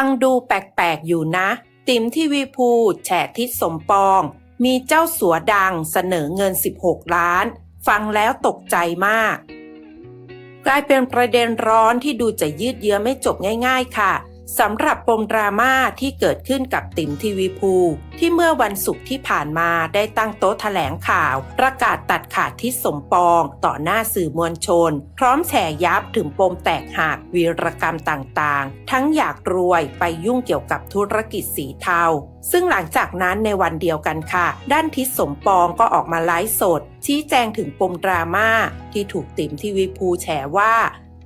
ฟังดูแปลกๆอยู่นะ ติ๋มที่วีภูแฉทิศสมปอง มีเจ้าสัวดังเสนอเงิน 16 ล้าน ฟังแล้วตกใจมาก กลายเป็นประเด็นร้อนที่ดูจะยืดเยื้อไม่จบง่าย ๆ ค่ะ สำหรับปมดราม่าที่เกิดขึ้นกับติ๋มทีวีภู ที่เมื่อวันศุกร์ที่ผ่านมาได้ตั้งโต๊ะแถลงข่าว ประกาศตัดขาดทิศสมปอง ต่อหน้าสื่อมวลชน พร้อมแฉยับถึงปมแตกหักวีรกรรมต่างๆ ทั้งอยากรวยไปยุ่งเกี่ยวกับธุรกิจสีเทา ซึ่งหลังจากนั้นในวันเดียวกันค่ะ ด้านทิศสมปองก็ออกมาไลฟ์สด ชี้แจงถึงปมดราม่าที่ถูกติ๋มทีวีภูแฉว่า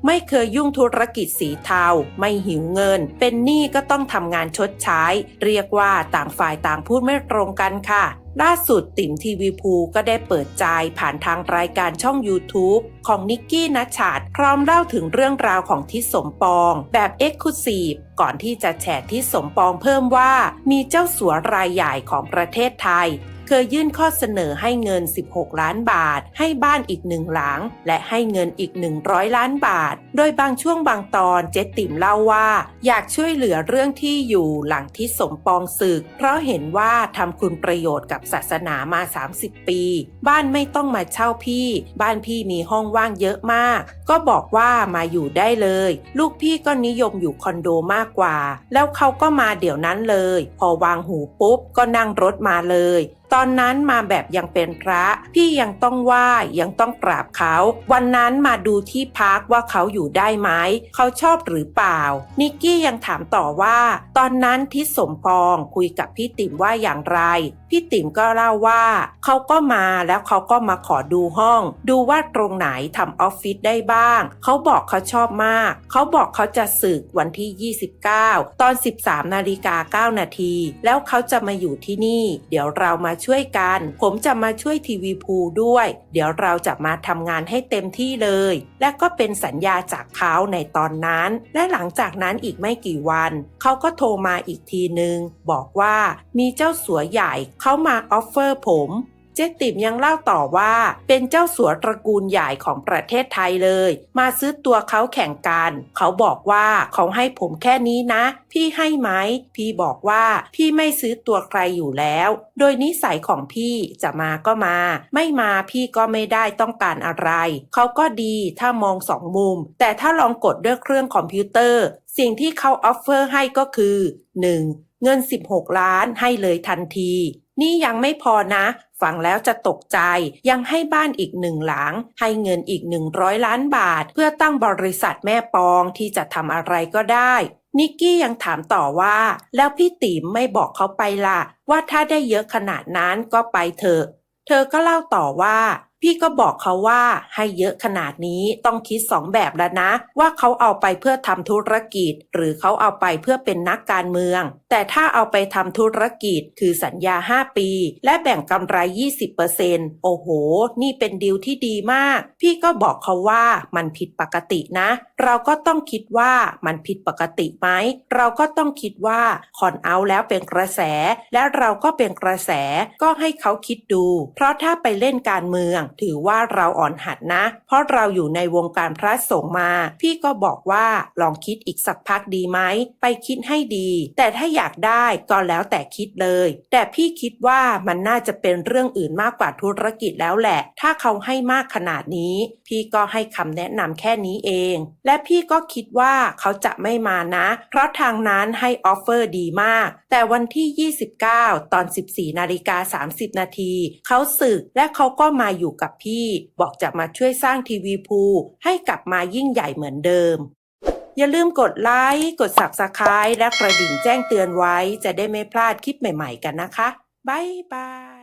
ไม่เคยยุ่งธุรกิจสีเทา ไม่หิวเงิน เป็นหนี้ก็ต้องทำงานชดใช้ เรียกว่าต่างฝ่ายต่างพูดไม่ตรงกันค่ะ ล่าสุดติ๋มทีวีภูก็ได้เปิดใจผ่านทางรายการช่อง YouTube ของนิกกี้นัชชาดพร้อมเล่าถึงเรื่องราวของทิศสมปอง แบบเอ็กซ์คลูซีฟก่อนที่จะแฉทิศสมปองเพิ่มว่า มีเจ้าสัวรายใหญ่ของประเทศไทย เคยยื่นข้อเสนอให้เงิน 16 ล้านบาท ให้บ้านอีกหนึ่งหลัง และให้เงินอีก 100 ล้านบาท โดยบางช่วงบางตอนเจ๊ติ๋มเล่าว่า อยากช่วยเหลือเรื่องที่อยู่หลังที่สมปองศึก เพราะเห็นว่าทำคุณประโยชน์กับศาสนามา 30 ปี บ้านไม่ต้องมาเช่าพี่ บ้านพี่มีห้องว่างเยอะมาก ก็บอกว่ามาอยู่ได้เลย ลูกพี่ก็นิยมอยู่คอนโดมากกว่า แล้วเขาก็มาเดี๋ยวนั้นเลย พอวางหูปุ๊บก็นั่งรถมาเลย ตอนนั้นมาแบบยังเป็นพระพี่ยังต้องไหว้ยังต้องกราบเขา วันนั้นมาดูที่พักว่าเขาอยู่ได้ไหมเขาชอบหรือเปล่า นิกกี้ยังถามต่อว่า ตอนนั้นทิศสมปองคุยกับพี่ติ๋มว่าอย่างไร พี่ติ๋มก็เล่าว่า เขาก็มาแล้วเขาก็มาขอดูห้อง ดูว่าตรงไหนทำออฟฟิศได้บ้าง เขาบอกเขาชอบมาก เขาบอกเขาจะสึกวันที่ 29 ตอน 13นาฬิกา9นาทีแล้วเขาจะมาอยู่ที่นี่ เดี๋ยวเรามาช่วยกัน ผมจะมาช่วยทีวีพูด้วย เดี๋ยวเราจะมาทำงานให้เต็มที่เลย และก็เป็นสัญญาจากเขาในตอนนั้น และหลังจากนั้นอีกไม่กี่วัน เขาก็โทรมาอีกทีนึง บอกว่ามีเจ้าสัวใหญ่เขามาออฟเฟอร์ผม เจ๊ติ๋มยังเล่าต่อว่า เป็นเจ้าสัวตระกูลใหญ่ของประเทศไทยเลย มาซื้อตัวเขาแข่งกัน เขาบอกว่าเขาให้ผมแค่นี้นะ พี่ให้ไหม พี่บอกว่าพี่ไม่ซื้อตัวใครอยู่แล้ว โดยนิสัยของพี่จะมาก็มา ไม่มาพี่ก็ไม่ได้ต้องการอะไร เขาก็ดีถ้ามองสองมุม แต่ถ้าลองกดด้วยเครื่องคอมพิวเตอร์ สิ่งที่เขาออฟเฟอร์ให้ก็คือ 1. เงิน 16 ล้านให้เลยทันที นี่ยังไม่พอนะ ฟังแล้วจะตกใจ ยังให้บ้านอีกหนึ่งหลัง ให้เงินอีก 100 ล้านบาท เพื่อตั้งบริษัทแม่ปองที่จะทำอะไรก็ได้นิกกี้ยังถามต่อว่า แล้วพี่ติ๋มไม่บอกเขาไปล่ะ ว่าถ้าได้เยอะขนาดนั้นก็ไปเถอะ เธอก็เล่าต่อว่า พี่ก็บอกเขาว่าให้เยอะขนาดนี้ต้องคิดสองแบบแล้วนะ ว่าเขาเอาไปเพื่อทำธุรกิจ หรือเขาเอาไปเพื่อเป็นนักการเมือง แต่ถ้าเอาไปทำธุรกิจคือสัญญา 5 ปี และแบ่งกำไร 20%โอ้โห นี่เป็นดีลที่ดีมาก พี่ก็บอกเขาว่ามันผิดปกตินะ เราก็ต้องคิดว่ามันผิดปกติไหม เราก็ต้องคิดว่าคอนเอาแล้วเป็นกระแส และเราก็เป็นกระแสก็ให้เขาคิดดู เพราะถ้าไปเล่นการเมืองถือว่าเราอ่อนหัดนะ เพราะเราอยู่ในวงการพระสงฆ์มา พี่ก็บอกว่าลองคิดอีกสักพักดีไหม ไปคิดให้ดี แต่ถ้าอยากได้ก็แล้วแต่คิดเลย แต่พี่คิดว่ามันน่าจะเป็นเรื่องอื่นมากกว่าธุรกิจแล้วแหละ ถ้าเขาให้มากขนาดนี้ พี่ก็ให้คำแนะนำแค่นี้เอง และพี่ก็คิดว่าเขาจะไม่มานะ เพราะทางนั้นให้ออฟเฟอร์ดีมาก แต่วันที่ 29 ตอน 14นาฬิกา30 นาที เขาสึกและเขาก็มาอยู่กับพี่ บอกจะมาช่วยสร้างทีวีพูให้กลับมายิ่งใหญ่เหมือนเดิม อย่าลืมกดไลค์ กด Subscribe และกระดิ่งแจ้งเตือนไว้ จะได้ไม่พลาดคลิปใหม่ๆกันนะคะ บ๊ายบาย